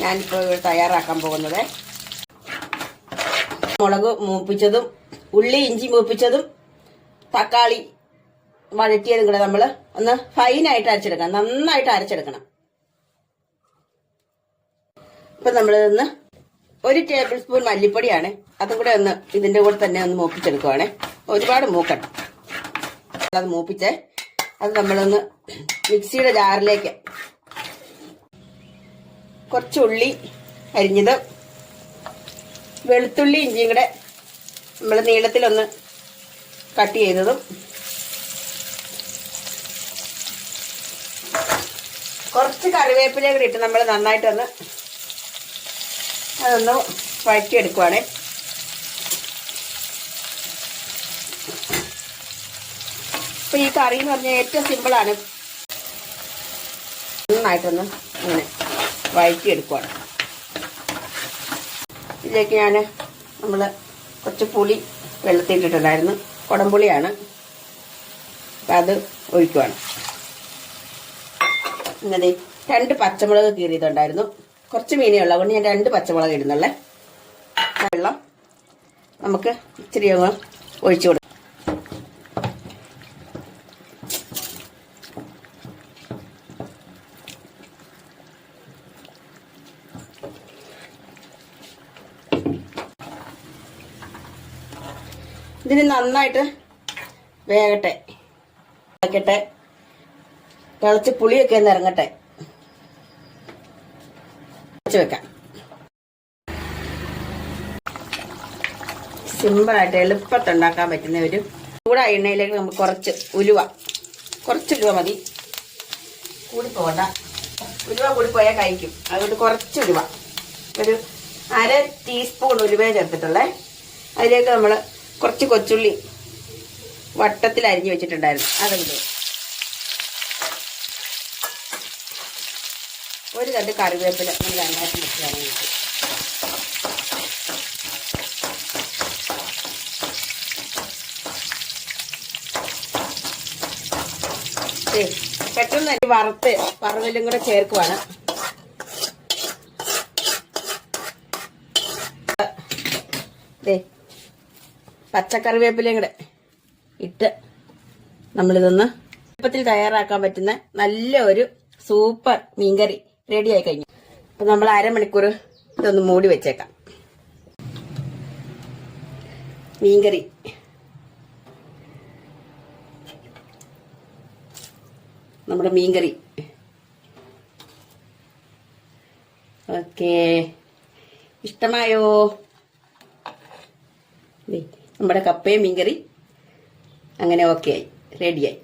ഞാനിപ്പോൾ ഇവിടെ തയ്യാറാക്കാൻ പോകുന്നത്. മുളക് മൂപ്പിച്ചതും ഉള്ളി ഇഞ്ചി മൂപ്പിച്ചതും തക്കാളി വഴറ്റിയതും കൂടെ നമ്മൾ ഒന്ന് ഫൈനായിട്ട് അരച്ചെടുക്കണം. നന്നായിട്ട് അരച്ചെടുക്കണം. ഇപ്പൊ നമ്മളിതൊന്ന് ഒരു ടേബിൾ സ്പൂൺ മല്ലിപ്പൊടിയാണ്. അതും കൂടെ ഒന്ന് ഇതിന്റെ കൂടെ തന്നെ ഒന്ന് മൂപ്പിച്ചെടുക്കുവാണേ. ഒരുപാട് മൂക്കണം അത് മൂപ്പിച്ചേ അത് നമ്മളൊന്ന് മിക്സിയുടെ ജാറിലേക്ക് കുറച്ച് ഉള്ളി അരിഞ്ഞത്. വെളുത്തുള്ളി ഇഞ്ചിയും കൂടെ നമ്മൾ നീളത്തിലൊന്ന് കട്ട് ചെയ്തതും. കുറച്ച് കറിവേപ്പിലേ കൂടി ഇട്ട് നമ്മൾ നന്നായിട്ടൊന്ന് അതൊന്ന് വഴറ്റിയെടുക്കുവാണേ. അപ്പൊ ഈ കറി എന്ന് പറഞ്ഞാൽ ഏറ്റവും സിമ്പിളാണ് നന്നായിട്ടൊന്ന് ഇങ്ങനെ വഴറ്റിയെടുക്കുവാണ്. ഇതിലേക്ക് ഞാൻ നമ്മൾ കുറച്ച് പുളി വെള്ളത്തിട്ടിട്ടുണ്ടായിരുന്നു കുടംപുളിയാണ്. അപ്പം അത് ഒഴിക്കുവാണ്. ഇങ്ങനെ രണ്ട് പച്ചമുളക് കീറിയതുണ്ടായിരുന്നു കുറച്ച് മീനേ ഉള്ളൂ. അതുകൊണ്ട് ഞാൻ രണ്ട് പച്ചമുളക് ഇടുന്നുള്ളേ. വെള്ളം നമുക്ക് ഇച്ചിരി ഒഴിച്ചു കൊടുക്കാം. ഇതിന് നന്നായിട്ട് വേകട്ടെ. വേകട്ടെ തിളച്ച് പുളിയൊക്കെ ഒന്ന് ഇറങ്ങട്ടെ. വെക്കാം. സിമ്പിളായിട്ട് എളുപ്പത്തിൽ ഉണ്ടാക്കാൻ പറ്റുന്ന ഒരു ചൂടാ എണ്ണയിലേക്ക് നമുക്ക് കുറച്ച് ഉലുവ. കുറച്ച് ഉലുവ മതി. കൂടി പോകണ്ട. ഉലുവ കൂടി പോയാൽ കഴിക്കും. അതുകൊണ്ട് കുറച്ച് ഉലുവ. ഒരു അര ടീസ്പൂൺ ഉലുവ ചേർത്തിട്ടുള്ളേ. അതിലേക്ക് നമ്മൾ കുറച്ച് കൊച്ചുള്ളി വട്ടത്തിൽ അരിഞ്ഞു വെച്ചിട്ടുണ്ടായിരുന്നു. അതുണ്ട് ഒരു തണ്ട് കറിവേപ്പില നമ്മൾ പെട്ടെന്ന് അരി വറുത്ത് പറവലും കൂടെ ചേർക്കുവാണ്. ദേ പച്ചക്കറിവേപ്പിലയും കൂടെ ഇട്ട് നമ്മളിതൊന്ന് എളുപ്പത്തിൽ തയ്യാറാക്കാൻ പറ്റുന്ന നല്ല ഒരു സൂപ്പർ മീൻകറി റെഡി ആയി കഴിഞ്ഞു. അപ്പൊ നമ്മൾ അരമണിക്കൂർ ഇതൊന്ന് മൂടി വെച്ചേക്കാം. മീൻകറി. നമ്മുടെ മീൻകറി. ഓക്കേ. ഇഷ്ടമായോ? നമ്മുടെ കപ്പയും മീൻകറി. അങ്ങനെ ഓക്കെ ആയി. റെഡിയായി